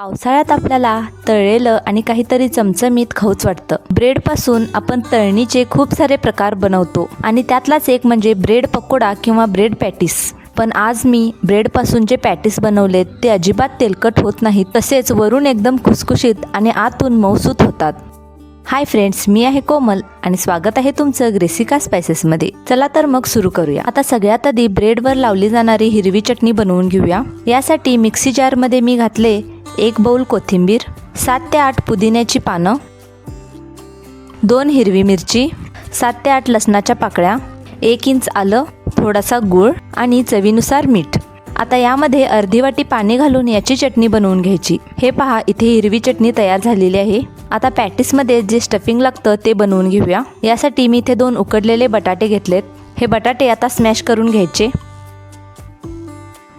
पावसाळ्यात आपल्याला तळलेलं आणि काहीतरी चमचमीत खाऊच वाटतं. ब्रेडपासून आपण तळणीचे खूप सारे प्रकार बनवतो आणि त्यातलाच एक म्हणजे ब्रेड पकोडा किंवा ब्रेड पॅटीस. पण आज मी ब्रेडपासून जे पॅटीस बनवलेत ते अजिबात तेलकट होत नाहीत तसेच वरून एकदम खुसखुशीत आणि आतून मौसूत होतात. हाय फ्रेंड्स मी आहे कोमल आणि स्वागत आहे तुमचं ग्रेसिका स्पायसेसमध्ये. चला तर मग सुरू करूया. आता सगळ्यात आधी ब्रेडवर लावली जाणारी हिरवी चटणी बनवून घेऊया. यासाठी मिक्सी जारमध्ये मी घातले एक बाऊल कोथिंबीर सात ते आठ पुदिन्याची पानं दोन हिरवी मिरची सात ते आठ लसणाच्या पाकळ्या एक इंच आलं थोडासा गूळ आणि चवीनुसार मीठ. आता यामध्ये अर्धी वाटी पाणी घालून याची चटणी बनवून घ्यायची. हे पहा इथे हिरवी चटणी तयार झालेली आहे. आता पॅटीसमध्ये जे स्टफिंग लागतं ते बनवून घेऊया. यासाठी मी इथे दोन उकडलेले बटाटे घेतलेत. हे बटाटे आता स्मॅश करून घ्यायचे.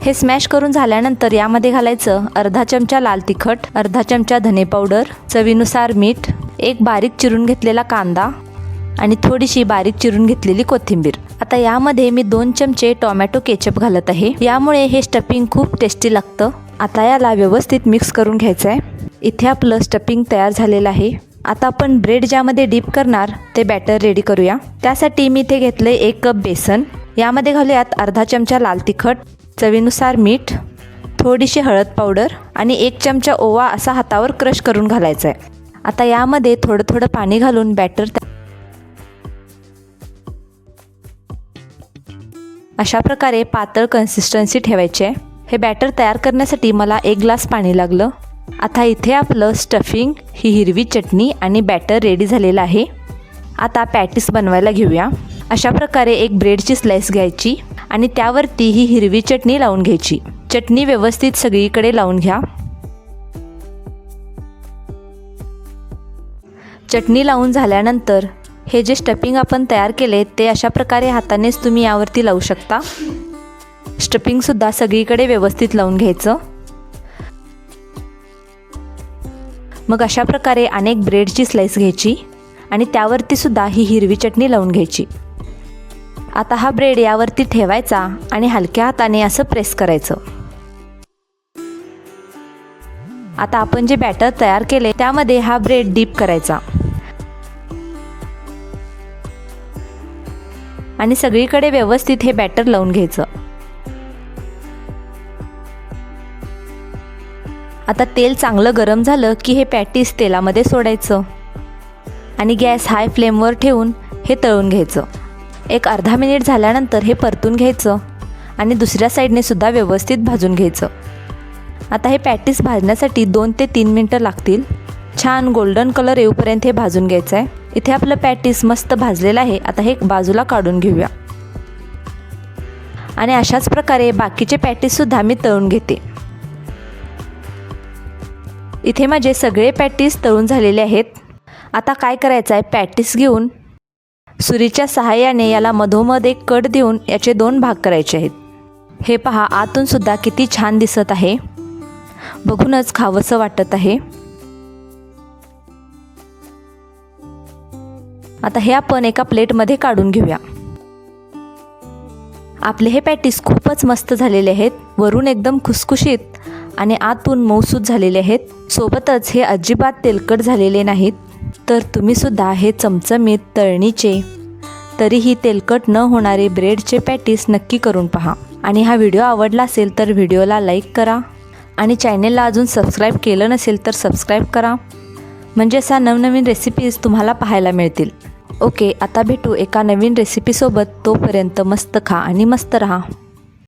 हे स्मॅश करून झाल्यानंतर यामध्ये घालायचं अर्धा चमचा लाल तिखट अर्धा चमचा धने पावडर चवीनुसार मीठ एक बारीक चिरून घेतलेला कांदा आणि थोडीशी बारीक चिरून घेतलेली कोथिंबीर. आता यामध्ये मी दोन चमचे टोमॅटो केचप घालत आहे. यामुळे हे स्टफिंग खूप टेस्टी लागतं. आता याला व्यवस्थित मिक्स करून घ्यायचं आहे इथे आपलं स्टफिंग तयार झालेलं आहे. आता आपण ब्रेड ज्यामध्ये डीप करणार ते बॅटर रेडी करूया. त्यासाठी मी इथे घेतलं एक कप बेसन. यामध्ये घालूयात अर्धा चमचा लाल तिखट चवीनुसार मीठ थोडीशी हळद पावडर आणि एक चमचा ओवा असा हातावर क्रश करून घालायचा आहे आता यामध्ये थोडं थोडं पाणी घालून बॅटर अशा प्रकारे पातळ कन्सिस्टन्सी ठेवायची. आहे हे बॅटर तयार करण्यासाठी मला एक ग्लास पाणी लागलं. आता इथे आपलं स्टफिंग ही हिरवी चटणी आणि बॅटर रेडी झालेलं आहे. आता पॅटीस बनवायला घेऊया. अशा प्रकारे एक ब्रेडची स्लाइस घ्यायची आणि त्यावरती ही हिरवी चटणी लावून घ्यायची. चटणी व्यवस्थित सगळीकडे लावून घ्या. चटणी लावून झाल्यानंतर हे जे स्टपिंग आपण तयार केले ते अशा प्रकारे हातानेच तुम्ही यावरती लावू शकता. स्टपिंगसुद्धा सगळीकडे व्यवस्थित लावून घ्यायचं. मग अशा प्रकारे अनेक ब्रेडची स्लाइस घ्यायची आणि त्यावरतीसुद्धा ही हिरवी चटणी लावून घ्यायची. आता हा ब्रेड यावरती ठेवायचा आणि हलक्या हाताने असं प्रेस करायचं. आता आपण जे बॅटर तयार केले त्यामध्ये हा ब्रेड डीप करायचा. आणि सगळीकडे व्यवस्थित हे बॅटर लावून घ्यायचं. आता तेल चांगलं गरम झालं की हे पॅटीस तेलामध्ये सोडायचं. आणि गॅस हाय फ्लेमवर ठेवून हे तळून घ्यायचं. एक अर्धा मिनिट झाल्यानंतर हे परतून घ्यायचं आणि दुसऱ्या साईडने सुद्धा व्यवस्थित भाजून घ्यायचं. आता हे पॅटीस भाजण्यासाठी दोन ते तीन मिनटं लागतील. छान गोल्डन कलर येऊपर्यंत हे भाजून घ्यायचं आहे इथे आपलं पॅटीस मस्त भाजलेलं आहे. आता हे बाजूला काढून घेऊया. आणि अशाच प्रकारे बाकीचे पॅटीससुद्धा मी तळून घेते. इथे माझे सगळे पॅटीस तळून झालेले आहेत. आता काय करायचं आहे पॅटीस घेऊन सुरीच्या सहाय्याने याला मधोमध एक कट देऊन याचे दोन भाग करायचे आहेत. हे पहा आतून सुद्धा किती छान दिसत आहे. बघूनच खावंसं वाटत आहे. आता हे आपण एका प्लेटमध्ये काढून घेऊया. आपले हे पॅटीस खूपच मस्त झालेले आहेत. वरून एकदम खुसखुशीत आणि आतून मऊसूत झालेले आहेत. सोबतच हे अजिबात तेलकट झालेले नाहीत. तर तुम्हीसुद्धा हे चमचमीत तळणीचे तरीही तेलकट न होणारे ब्रेडचे पॅटीस नक्की करून पहा. आणि हा व्हिडिओ आवडला असेल तर व्हिडिओला लाईक करा. आणि चॅनेलला अजून सबस्क्राईब केलं नसेल तर सबस्क्राईब करा. म्हणजे असा नवनवीन रेसिपीज तुम्हाला पाहायला मिळतील. ओके आता भेटू एका नवीन रेसिपीसोबत तोपर्यंत मस्त खा आणि मस्त रहा.